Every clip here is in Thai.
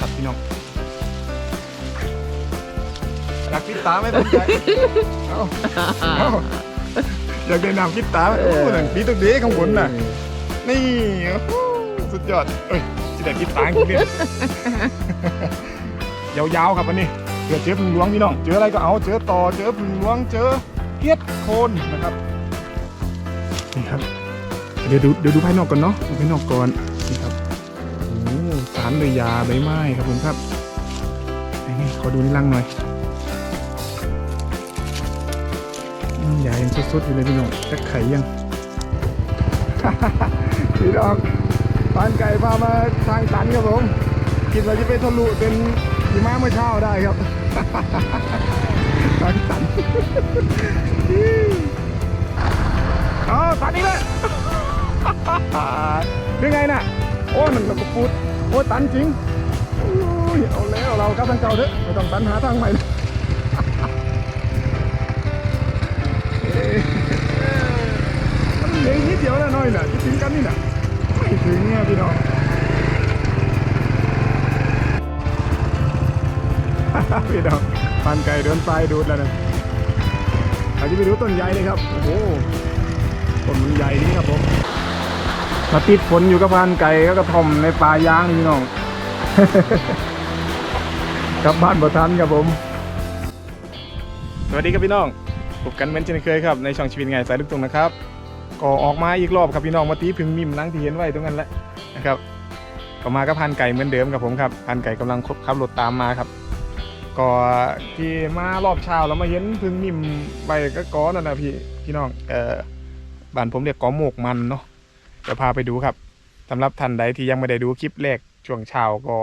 ชัดๆพี่น้องอยากปิดตาไหมตั้งใจเอาเอาอยากได้น้ำปิดตาไหมโอ้หนังปีตัวเด็กข้างบนน่ะ นี่โอ้โหสุดยอดเอ้ยจิได้กินตังค์เนี่ยยาวๆครับวันนี้เผื่อเจอพึ่งหลวงพี่น้อง เจออะไรก็เอา เจอต่อ เจอพึ่งหลวง เจอเฮ็ดโคนนะครับ นี่ครับ เดี๋ยวดูเดี๋ยวดูภายนอกก่อนเนาะดูภายนอกก่อนารเลยยาใบไม้ครับผมครับขอดูในรังหน่อยอยายังสดๆอยู่เลยพี่น้องจะไข่ยังพี่น้องปานไก่พามาทางตันครับผมคิดว่าจะไปทะลุเป็นหิมะเมื่อเช้าได้ครับทางตันอ๋อตันอีกแล้วเป็นไงน่ะ โอ้หนึ่งเราก็พูด โอ้ตันจริงอุ้ยเอาแล้วเรากลับทางเก่าเถอะไม่ต้องตันหาทางใหม่เลยเอ๊ะมันเหลือนิดเดียวแล้วน้อยน่ะจะถึงกันนี่น่ะไม่ถึงเนี่ยพี่น้องพี่น้องปานไก่เดินไปดูดแล้วนะอาจจะไปดูต้นใหญ่เลยครับ โอ้ต้นมันใหญ่ดีครับผม มาติดฝนอยู่กับพานไก่ก็กระท่อมในป่ายางนี่พี่น้องกลับบ้านบ่ทันครับผม สวัสดีครับพี่น้องพบกันเหมือนเช่นเคยครับในช่องชีวิตไงสายลูกตุงนะครับ ก็ออกมาอีกรอบครับพี่น้องมาตีพึ่งมิมหลังที่เห็นไว้ตรงนั้นแหละนะครับก็มากับพันไก่เหมือนเดิมครับผมครับพันไก่กำลังขับรถตามมาครับ ก็ที่มารอบเช้าแล้วมาเห็นพึ่งมิมใบก็ก้อนนะพี่พี่น้องเออบ้านผมเรียกก้อหมกมันเนาะ เดี๋ยวพาไปดูครับสำหรับท่านใดที่ยังไม่ได้ดูคลิปแรกช่วงเช้าก็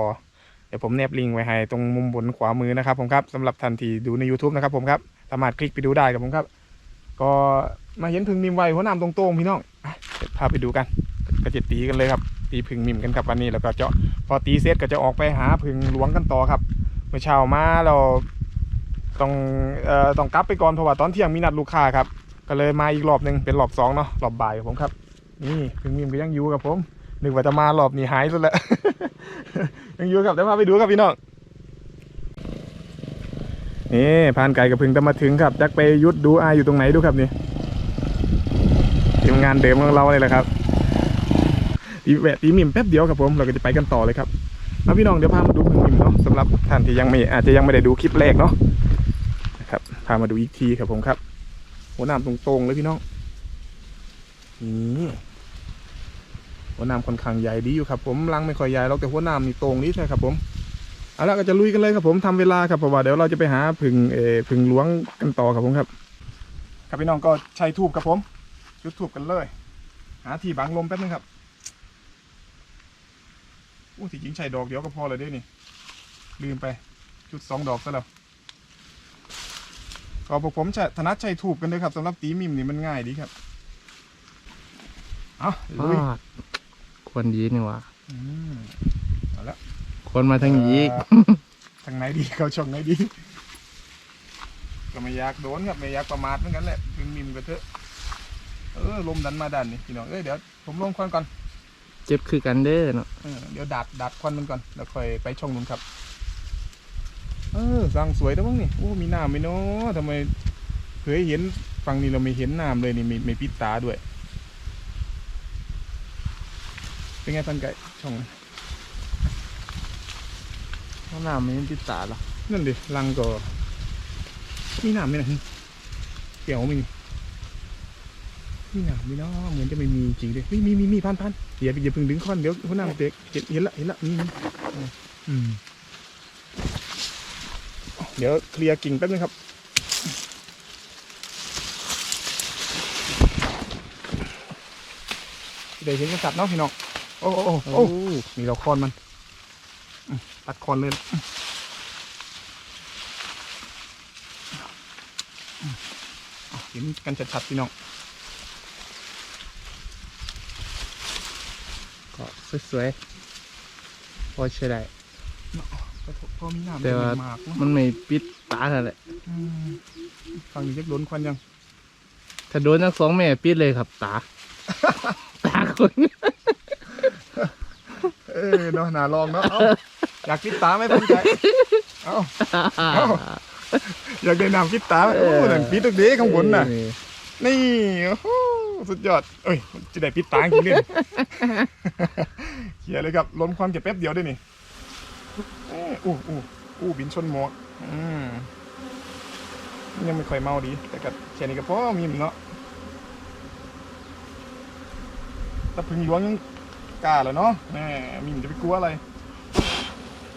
เดี๋ยวผมแนบลิงก์ไว้ให้ตรงมุมบนขวามือนะครับผมครับสำหรับท่านที่ดูใน YouTube นะครับผมครับสามารถคลิกไปดูได้ครับผมครับ ก็มาเห็นพึ่งมิมไว้หัวน้ำตรงๆพี่น้องอะเดี๋ยวพาไปดูกันก็จะตีกันเลยครับตีพึ่งมิมกันครับวันนี้แล้วก็เจาะพอตีเสร็จก็จะออกไปหาพึ่งหลวงกันต่อครับเมื่อเช้ามาเราต้องเอ่อต้องกลับไปก่อนเพราะว่าตอนเที่ยงมีนัดลูกค้าครับก็เลยมาอีกรอบหนึ่งเป็นรอบสองเนาะรอบบ่ายครับผมครับ นี่พึ่งมิมก็ยังอยู่กับผมนึกว่าจะมารอบนี้หายซะแล้ว ยังอยู่ครับเดี๋ยวพาไปดูครับพี่น้องนี่พานไก่กับพึ่งจะมาถึงครับจักไปยุดดูอาอยู่ตรงไหนดูครับนี่ทีมงานเดิมของเราเลยแหละครับตีแวะตีมิมแป๊บเดียวครับผมเราก็จะไปกันต่อเลยครับเอาพี่น้องเดี๋ยวพามาดูพึ่งมิมเนาะสำหรับท่านที่ยังไม่อาจจะยังไม่ได้ดูคลิปแรกเนาะนะครับพามาดูอีกทีครับผมครับหัวหน้ำตรงๆเลยพี่น้องนี่ หัวน้ำค่อนข้างใหญ่ดีอยู่ครับผมรังไม่ค่อยใหญ่หรอกแต่หัวน้ำนี่ตรงนี้ใช่ครับผมเอาละก็จะลุยกันเลยครับผมทำเวลาครับเพราะว่าเดี๋ยวเราจะไปหาพึ่งเออพึ่งหลวงกันต่อครับผมครับ ครับพี่น้องก็ใช้ทูบครับผมจุดทูบกันเลย หาที่บังลมแป๊บนึงครับอู้ที่จิงใช้ดอกเดียวก็พอเลยด้วยนี่ลืมไปจุดสองดอกซะแล้วก็พวกผมจะถนัดใช้ถูกกันเลยครับสำหรับตีมิมนี่มันง่ายดีครับ เอาลุย ควรยีนี่หว่าอืมเอาละควรมาทางยีกเอ่อทางไหนดีเขาช่องไหนดี ก็ไม่อยากโดนครับไม่อยากประมาทเหมือนกันแหละพึงมิมก็เถอะเออลมดันมาดันนี่พี่น้องเอ้ยเดี๋ยวผมลงควันก่อนเจ็บคือกันเด้อเนาะเออเดี๋ยวดัดดัดควันมันก่อนแล้วค่อยไปช่องนู้นครับ เออรังสวยนะมั้งนี่โอ้มีน้ำไหมเนาะทำไมเคยเห็นฝั่งนี้เราไม่เห็นน้ำเลยนี่ไม่ไม่ปิดตาด้วย เป็นไงพันไก่ช่องห้องน้ำมันติดตาหรอนั่นดิรังก็มีน้ำไหมนะเกี่ยวมีมีน้ำไหมเนาะเหมือนจะไม่มีจริงเลยเฮ้ยมีมีมีพันพันอย่าอย่าเพิ่งดึงคอนเดี๋ยวหัวหน้าเด็กเห็นเห็นละเห็นละมีมีอืมเดี๋ยวเคลียร์กิ่งแป๊บนึงครับเดี๋ยวเห็นกันสัตว์เนาะพี่น้อง โอ้โอ้โอ้โอ้มีเราคอนมันอืมตัดคอนเลยนะอืมเอาเห็นกันชัดๆพี่น้องก็สวยๆพอใช้ได้ก็พอมีน้ำแต่ว่ามากเนอะมันไม่ปิดตาเท่าไหร่อืมฟังนี้จะล้นควันยัง ถ้าโดนทั้งสองแม่ปิดเลยครับตา ตาคน เออเนาะน่าลองเนาะเอาอยอยากปิดตาไหมพันไก่เอ้าเอ้าอยากได้น้ำปิดตาไหมโอ้นั่นปิดตรงนี้ข้างบนน่ะ นี่โอ้โหสุดยอด เอ้ยจะได้ปิดตาจริงด้วยเขียเลยครับล้นความเก็บแป๊บเดียวด้วยนี่เอ้ยอู้อู้อู้บินชนหมอกอืมยังไม่ค่อยเมาดี แต่ก็แค่นี้ก็พอมีมเนาะถ้าพึ่งหลวงยัง กล้าแล้วเนาะแหมมีมจะไปกลัวอะไร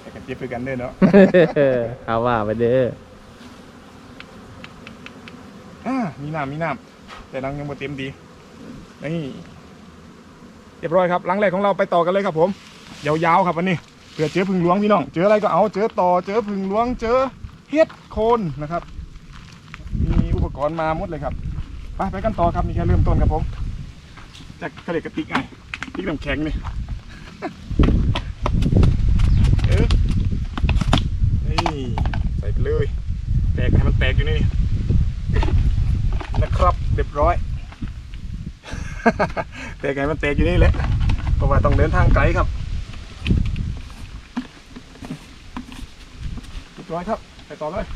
แต่กันเจ็บไปกันเด้อเนาะเอาว่าไปเด้ออ่ามีน้ำมีน้ำแต่นังยังบ่เต็มดีนี่เรียบร้อยครับหลังแรกของเราไปต่อกันเลยครับ ผม ยาวๆครับวันนี้เผื่อเจอพึ่งหลวงพี่น้องเจออะไรก็เอาเจอต่อเจอพึ่งหลวงเจอเฮ็ดโคนนะครับ มีอุปกรณ์มาหมดเลยครับไปไปกันต่อครับนี่แค่เริ่มต้นครับผมจากกระเด็กกระติกไง ติกน้ำแข็งนี่เออนี่ใส่ไปเลย แตกให้มันแตกอยู่นี่นะครับเรียบร้อย แตกไงมันแตกอยู่นี่แหละเพราะว่าต้องเดินทางไกลครับเรียบร้อยครับ ไปต่อเลย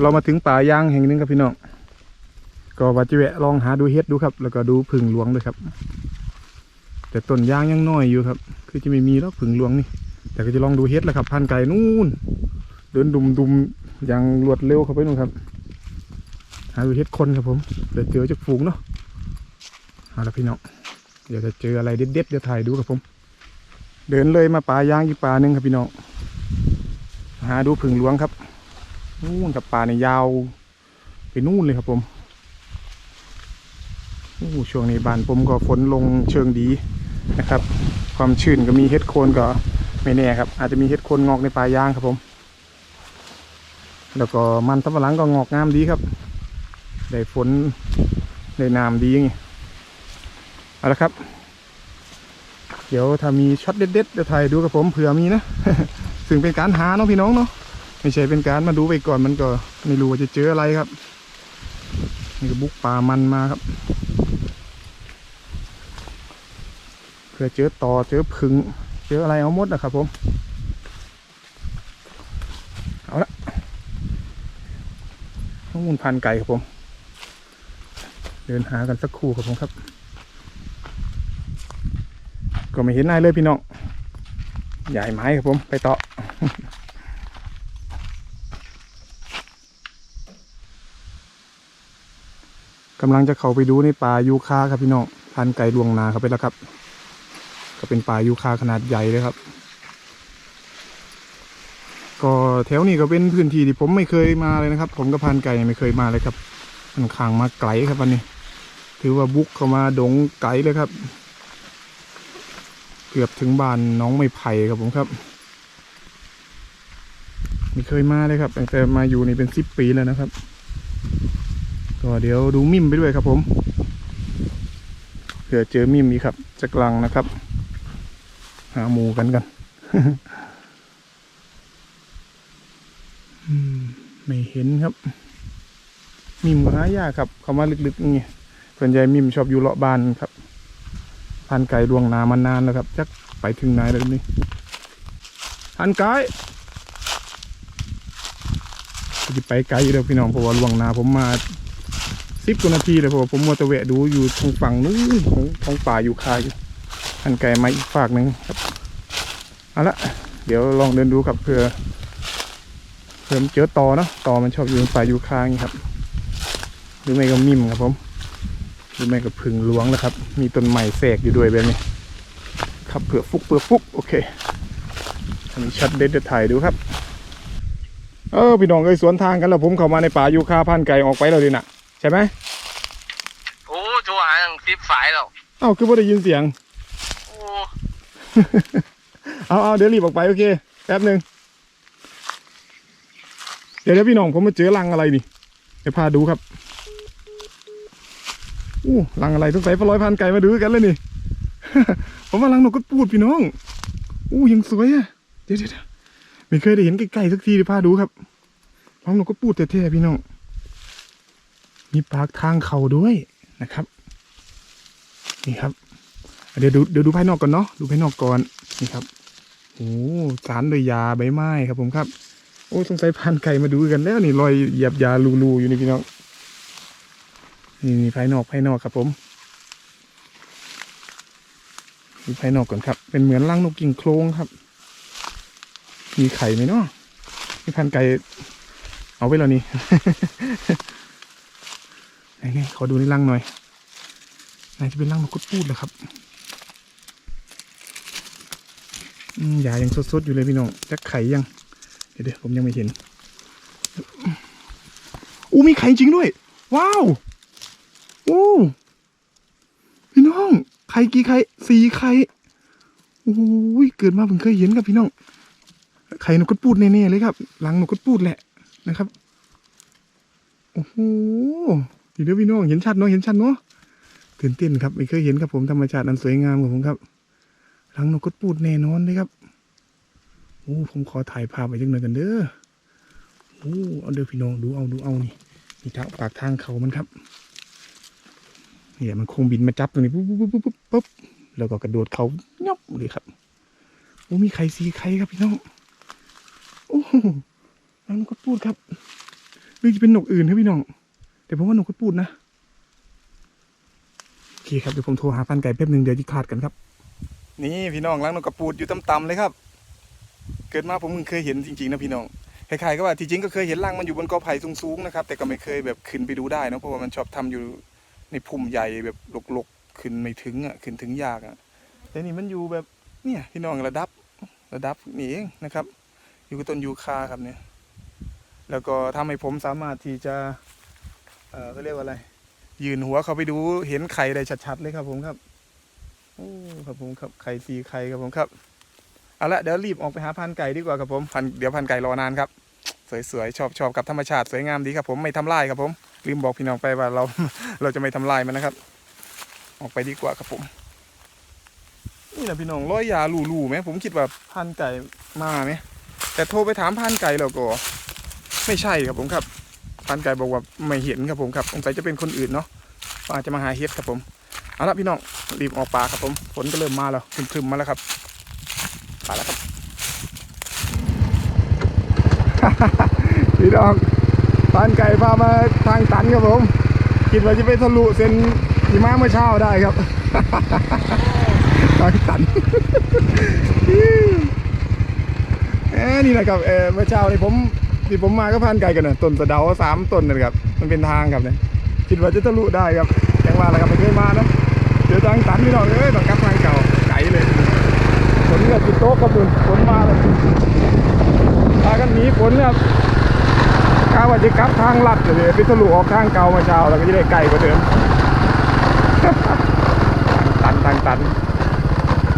เรามาถึงป่ายางแห่งหนึงครับพี่น้อง ก็ว่าจะแวะลองหาดูเฮ็ดดูครับ แล้วก็ดูผึ่งหลวงด้วยครับ แต่ต้นยางยังน้อยอยู่ครับ คือจะไม่มีแล้วผึ่งหลวงนี่ แต่ก็จะลองดูเฮ็ดแล้วครับพันไก่นู่น เดินดุมดุมอย่างรวดเร็วเข้าไปนู่นครับ หาดูเฮ็ดคนครับผมเดี๋ยวเจอจากฝูงเนาะเอาละพี่น้องเดี๋ยวจะเจออะไรเด็ดๆเดี๋ยวถ่ายดูครับผม เดินเลยมาป่ายางอีกป่าหนึ่งครับพี่น้องหาดูผึ่งหลวงครับนู่นกับป่าในยยาว ไปนู่นเลยครับผม ช่วงนี้บานผมก็ฝนลงเชิงดีนะครับ ความชื้นก็มีเฮ็ดโคนก็ไม่แน่ครับ อาจจะมีเฮ็ดโคนงอกในป่ายยางครับผม แล้วก็มันสำปะหลังก็งอกงามดีครับ ได้ฝนได้น้ำดีอย่างงี้เอาละครับ เดี๋ยวถ้ามีช็อตเด็ดๆเดี๋ยวถ่ายดูกับผมเผื่อมีนะซึ่งเป็นการหาเนาะพี่น้องเนาะไม่ใช่เป็นการมาดูไปก่อนมันก็ไม่รู้ว่าจะเจออะไรครับ นี่ก็บุกป่ามันมาครับเผื่อเจอต่อเจอผึ่งเจออะไรเอาหมดนะครับผม เอาละข้อมูลพันไก่ครับผม เดินหากันสักครู่ครับผมครับ ก็ไม่เห็นนายเลยพี่น้อง ใหญ่ไม้ครับผม ไปต่อกำลังจะเข้าไปดูในป่ายูคาครับพี่น้องพันไก่ดวงนาครับไปแล้วครับ ก็เป็นป่ายูคาขนาดใหญ่เลยครับ ก็แถวนี้ก็เป็นพื้นที่ที่ผมไม่เคยมาเลยนะครับ ผมกับพันไก่ไม่เคยมาเลยครับมันขางมาไกลครับวันนี้ ถือว่าบุกเข้ามาดงไกลเลยครับ เกือบถึงบ้านน้องไม่ไผ่ครับผมครับไม่เคยมาเลยครับตั้งแต่มาอยู่นี่เป็นสิบปีแล้วนะครับก็เดี๋ยวดูมิมไปด้วยครับผมเผื่อเจอมิมอีกครับจะกลังนะครับ หาหมูกันกันไม่เห็นครับ มิมหายากครับเขามาลึกๆนี่ส่วนใหญ่มิมชอบอยู่เลาะบ้านครับพันไก่ดวงนามานานแล้วครับจักไปถึงไหนแล้วนี่พันไก่จะไปไกลอยู่เด้อพี่น้องเพราะว่าลวงนาผมมาสิบกว่านาทีเลยเพราะว่าผมมัวต่แวะดูอยู่ทางฝั่งนู้นของของป่าอยู่คาอยู่ พันไก่มาอีกฝากหนึ่งครับเอาละเดี๋ยวลองเดินดูครับเพื่อเพิ่มเจอตอเนาะตอมันชอบอยู่ในป่ายูคาอย่างนี้ครับ หรือไม่ก็มิมครับผมหรือไม่ก็ผึ่งหลวงนะครับ มีต้นไม้แฝกอยู่ด้วยแบบนี้ครับเผื่อฟุกเผื่อฟุกโอเคอันนี้ชัดเด็ดเดี๋ยวถ่ายดูครับ เออพี่น้องเอ้ยสวนทางกันแล้วผมเข้ามาในป่ายูคาพันไก่ออกไปแล้วดินะใช่ไหมโอ้โทรหาทางคลิปฝายแล้วเอ้าคือว่าได้ยินเสียงโอ้ เอาเอาเดี๋ยวรีบออกไปโอเคแป๊บหนึ่งเดี๋ยวเดี๋ยวพี่น้องผมมาเจอรังอะไรนี่เดี๋ยวพาดูครับอู้รังอะไรต้องใส่ปลาร้อยพันไก่มาดูกันเลยนี่ ผมว่ารังนกกระปูดพี่น้อง อู้ยังสวยอะเดี๋ยวเดี๋ยวไม่เคยได้เห็นใกล้ๆสักทีเดี๋ยวพาดูครับรังนกกระปูดแท้ๆพี่น้อง มีปากทางเขาด้วยนะครับ นี่ครับ เดี๋ยวดูเดี๋ยวดูภายนอกก่อนเนาะดูภายนอกก่อนนี่ครับโอ้สารโดยยาใบไม้ครับผมครับ โอ้สงสัยพันไก่มาดูกันแล้วนี่รอยหยียบยาลูๆอยู่นี่พี่น้องนี่นี่ภายนอกภายนอกครับผมดูภายนอกก่อนครับ เป็นเหมือนรังนกกิ่งโครงครับ มีไข่ไหมเนาะนี่พันไก่เอาไว้แล้วนี่ไหนไงขอดูในรังหน่อยน่าจะเป็นรังนกกระปูดเหรอครับอืม ยายังสดๆอยู่เลยพี่น้องจะไข่ยังเดี๋ยวเดี๋ยวผมยังไม่เห็นอู้มีไข่จริงด้วย ว้าวโอ้พี่น้องไข่กี่ไข่สี่ไข่โอ้ยเกิดมาเพิ่งเคยเห็นครับพี่น้องไข่นกกระปูดแน่ๆเลยครับ หลังนกกระปูดแหละนะครับโอ้โหดีเด้อพี่น้องเห็นชัดเนาะเห็นชัดเนาะตื่นเต้นครับไม่เคยเห็นครับผมธรรมชาติอันสวยงามของผมครับ หลังนกกระปูดแน่นอนเลยครับโอ้ผมขอถ่ายภาพไว้จังหน่อยกันเด้อโอ้เอาเด้อพี่น้องดูเอาดูเอานี่นี่ทางปากทางเขามันครับเนี่ยมันคงบินมาจับตรงนี้ปุ๊บปุ๊บปุ๊บปุ๊บปุ๊บแล้วก็กระโดดเขายบเลยครับโอ้มีไข่สีไข่ครับพี่น้องโอ้หล้วนกกระปูดครับหรือจะเป็นนกอื่นครับพี่น้อง แต่ผมว่านกกระปูดนะโอเคครับเดี๋ยวผมโทรหาพันไก่แป๊บหนึ่งเดี๋ยวจะคลาดกันครับ นี่พี่น้องล้างนกกระปูดอยู่ต่ำๆเลยครับ เกิดมาผมเพิ่งเคยเห็นจริงๆนะพี่น้องคล้ายๆก็ว่าที่จริงก็เคยเห็นรังมันอยู่บนกอไผ่สูงๆนะครับแต่ก็ไม่เคยแบบขึ้นไปดูได้นะเพราะว่ามันชอบทำอยู่ในพุ่มใหญ่แบบหลกๆขึ้นไม่ถึงอะขึ้นถึงยากอะแต่นี่มันอยู่แบบเนี่ยพี่น้องระดับระดับนี่เองนะครับ อยู่กับต้นยูคาครับเนี่ย แล้วก็ทำให้ผมสามารถที่จะเออเขาเรียกว่าอะไร ยืนหัวเขาไปดูเห็นไข่ได้ชัดๆเลยครับผมครับ โอ้ครับผมครับไข่สีไข่ครับผมครับเอาละเดี๋ยวรีบออกไปหาพันไก่ดีกว่าครับผมพันเดี๋ยวพันไก่รอนานครับสวยๆชอบชอบกับธรรมชาติสวยงามดีครับผมไม่ทำลายครับผมลืมบอกพี่น้องไปว่าเราเราจะไม่ทำลายมันนะครับ ออกไปดีกว่าครับผมนี่แหละพี่น้องร้อยยาลู่ลู่ไหมผมคิดว่าพันไก่มาไหมแต่โทรไปถามพันไก่แล้วก็ ไม่ใช่ครับผมครับพันไก่บอกว่าไม่เห็นครับผมครับสงสัยจะเป็นคนอื่นเนาะอาจจะมาหาเฮ็ดครับผมเอาละพี่น้อง รีบออกป่าครับผมฝนก็เริ่มมาแล้วครึมๆมาแล้วครับไปแล้วครับพี่น้องปานไก่พามาทางตันครับผมคิดว่าจะไปทะลุเส้นหิมะเมื่อเช้าได้ครับทางตันเอ้นี่แหละครับเออเมื่อเช้านี่ผมที่ผมมาก็พานไก่กันนะต้นสะเดาสามต้นนะครับ มันเป็นทางครับเนี่ยคิดว่าจะทะลุได้ครับยังว่าแหละครับไม่เคยมานะ เดี๋ยวทางตันพี่น้องเอ้ยต้องกลับทางเก่าไกลเลยฝนกับจุดโต๊ะกับฝนฝนมาเลยพากันหนีฝนเนี่ยกาว่าจะกลับทางลัดเลยไปทะลุออกทางเก่ามาเช้าแล้วก็จะได้ไกลกว่าเดิมตันตันตัน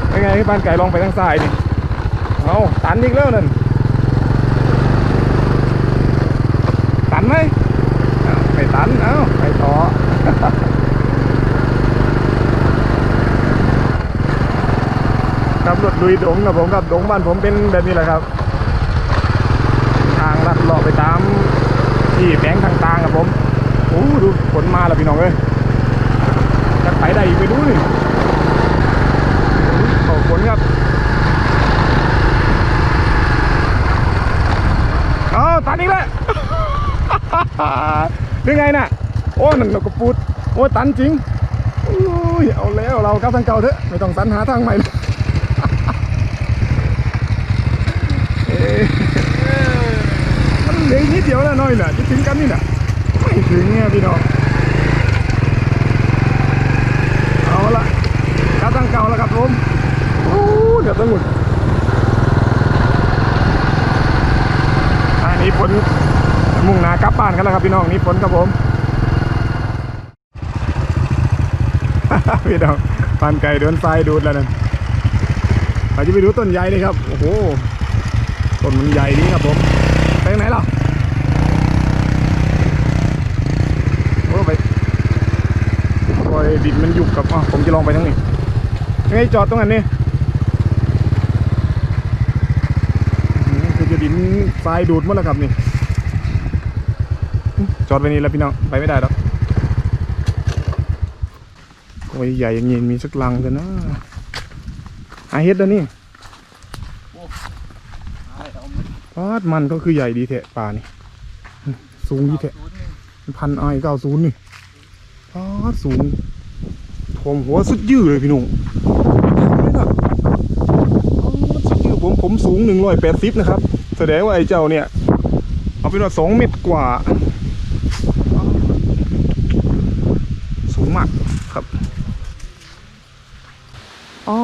เป็นไงพี่ปานไก่ลองไปทางซ้ายนี่เอาตันอีกแล้วนั่นตันไหมไม่ตัน เอ้าไปต่อ รถลุยดงครับผมครับดงบ้านผมเป็นแบบนี้แหละครับ ทางลัดเลาะไปตามที่แบงค์ต่างๆครับผมโอ้ดูฝนมาแล้วพี่น้องเอ้ยจะไปได้อีกไปดูนี่โอ้ฝนครับเอาตันอีกแล้วยังไงน่ะ โอ้นั่นเราก็ปูดโอ้ตันจริงโอ้ยเอาแล้วเรากลับทางเก่าเถอะ ไม่ต้องสันหาทางใหม่เลย เอ๊ะ มันเหลืออีกนิดเดียวแล้วน้อยแหละจะถึงกันนี่แหละไม่ถึงเนี่ยพี่น้องเอาละกลับทางเก่าแล้วครับผมโอ้เดี๋ยวต้องหมุนอันนี้ฝนมุ่งหน้ากลับบ้านกันแล้วครับพี่น้องนี่ฝนครับผมพี่น้องปานไก่โดนทรายดูดแล้วนั่นเราจะไปดูต้นใหญ่เลยครับ โอ้โห ต้นมันใหญ่ดีครับผมไปไหนล่ะโอ้ไปปล่อยดินมันยุบครับอะผมจะลองไปทางนี้ยังไงจอดตรงนั้นนี่คือจะดินทรายดูดหมดแล้วครับนี่จอดไปนี่แล้วพี่น้องไปไม่ได้หรอกโอ้ยใหญ่ย่างนี้มีสักลังกันนะหาเฮ็ดแล้วนี่ ปาดมันก็คือใหญ่ดีแทะปลานี่สูงดีแทะพันไอเก้าศูนย์นี่ปาดสูงทวมหัวสุดยืดเลยพี่หนุ่มสุดยืดผมผมสูงหนึ่งร้อยแปดสิบนะครับ แสดงว่าไอ้เจ้าเนี่ย เอาเป็นว่าสองเมตรกว่า สูงมากครับอ๋อ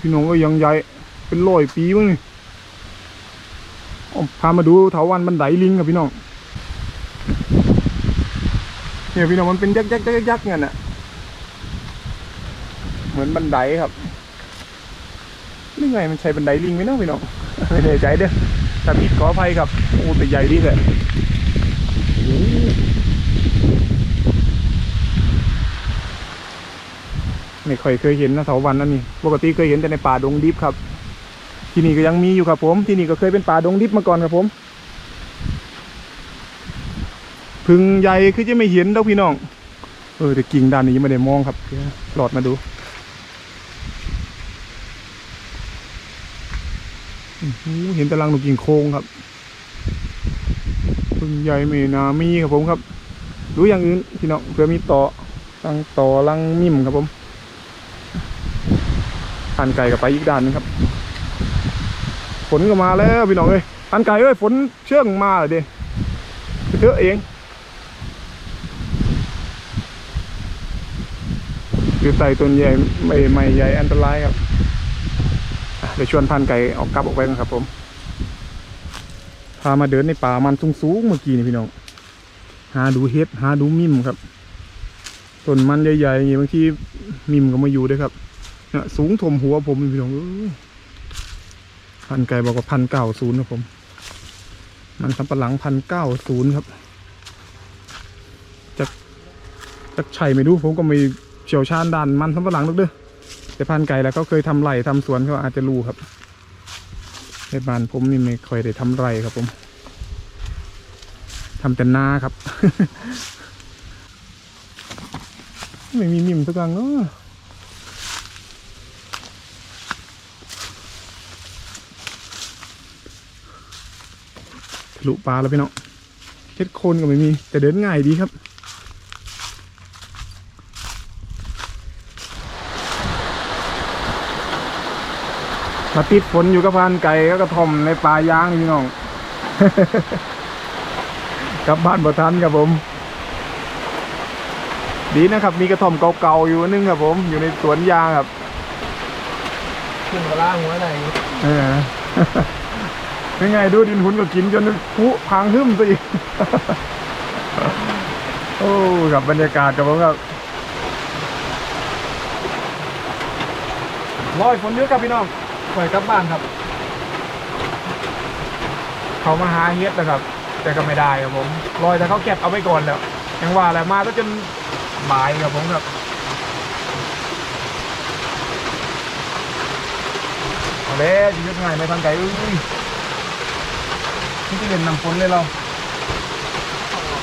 พี่น้องก็ยังใหญ่เป็นร้อยปีมั้งนี่ พามาดูเถาวันบันไดลิงครับพี่น้องเนี่ยพี่น้องมันเป็นยักษ์ยักษ์ยักษ์ยักษ์เนี่ยน่ะเหมือนบันไดครับนี่ไงมันใช่บันไดลิงไหมเนาะพี่น้องไม่แน่ใจเด้อถ้าผิดขออภัยครับโอ้แต่ใหญ่ดีเลยไม่ค่อยเคยเห็นนะเถาวันนั่นนี่ปกติเคยเห็นแต่ในป่าดงดิบครับ ที่นี่ก็ยังมีอยู่ครับผม ที่นี่ก็เคยเป็นป่าดงดิบมาก่อนครับผม พึงใหญ่คือจะไม่เห็นดอกพี่น้อง เออแต่กิ่งด้านนี้ยังไม่ได้มองครับเดี๋ยวหลอดมาดูเห็นต่รังนกกิ่งโค้งครับพึ่งใหญ่ไม่นามีครับผมครับดูอย่างอื่นพี่น้องเผื่อมีต่อรังต่อรังมิ่มครับผมผ่านไก่กับไปอีกด้านนึงครับ ฝนก็มาแล้วพี่น้องเอ้ยผ่านไก่เอ้ยฝนเชื่องมาเลยดิเถอะเองอยู่ใต้ต้นใหญ่ไม่ไม่ใหญ่อันตรายครับเดี๋ยวชวนพันไก่ออกกลับออกไปกันครับผมพามาเดินในป่ามันสูงสูงเมื่อกี้นี่พี่น้องหาดูเห็ดหาดูมิมครับต้นมันใหญ่ๆอย่างงี้บางทีมิมก็มาอยู่ด้วยครับสูงถมหัวผมพี่น้องเอ้ย พันไก่บอกว่าพันเก้าศูนย์ครับผม มันสำปะหลังพันเก้าศูนย์ครับจะจะใช่ไม่รู้ผมก็ไม่เชี่ยวชาญด้านมันสำปะหลังหรอกเด้อแต่พันไก่แล้วก็เคยทำไร่ทำสวนเขาอาจจะรู้ครับในบ้านผมนี่ไม่ค่อยได้ทำไรครับผมทำแต่นาครับ ไม่มีมิมสักอย่างเนาะ ลุปลาแล้วพี่น้องเฮ็ดโคนก็ไม่มี แต่เดินง่ายดีครับมาติดฝนอยู่กับพานไก่ก็กระท่อมในป่ายางนี่พี่น้องกลับบ้านบ่ทันครับผม ดีนะครับ มีกระท่อมเก่าๆอยู่อันนึงครับผม อยู่ในสวนยางครับขึ้นกระล่างหัวไหนเออ เป็นไงดูดินหุ่นก็กินจนพุพังหึมซะอีก โอ้กับบรรยากาศครับผมครับรอยฝนเยอะครับพี่น้องปล่อยกลับบ้านครับ เขามาหาเฮ็ดนะครับ แต่ก็ไม่ได้ครับผมรอยแต่เขาเก็บเอาไว้ก่อนแล้วยังว่าแหละมาก็จนบ่ายครับผมครับเอาเลยชีวิตง่ายไม่ทันไกลอุ้ย นี่จะเล่นน้ำฝนเลยเรา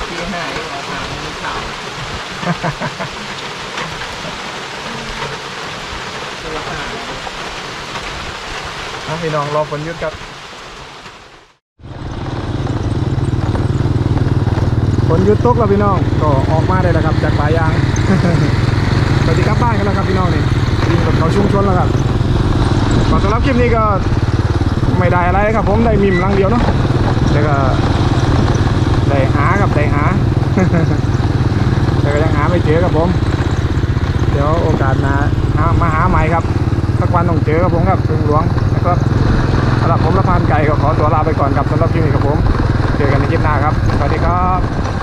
ที่หายออกหางมีข่าวตัวหางน้องพี่น้องรอฝนหยุดครับฝนหยุดตกแล้วพี่น้องก็ออกมาได้แล้วครับจากป่ายางสวัสดีครับบ้านกันแล้วครับพี่น้องนี่วิ่งกับเขาชุมชนแล้วครับก่อนสำหรับคลิปนี้ก็ไม่ได้อะไรครับผมได้มิมลังเดียวเนาะ แล้วก็ได้หากับได้หา แต่ก็ยังหาไม่เจอครับผม เดี๋ยวโอกาสหน้าหามาหาใหม่ครับสักวันต้องเจอครับผมครับพึ่งหลวงนะครับสำหรับผมละพานไก่ก็ขอตัวลาไปก่อนกับสำหรับคลิปนี้ครับผม เจอกันในคลิปหน้าครับ สวัสดีครับ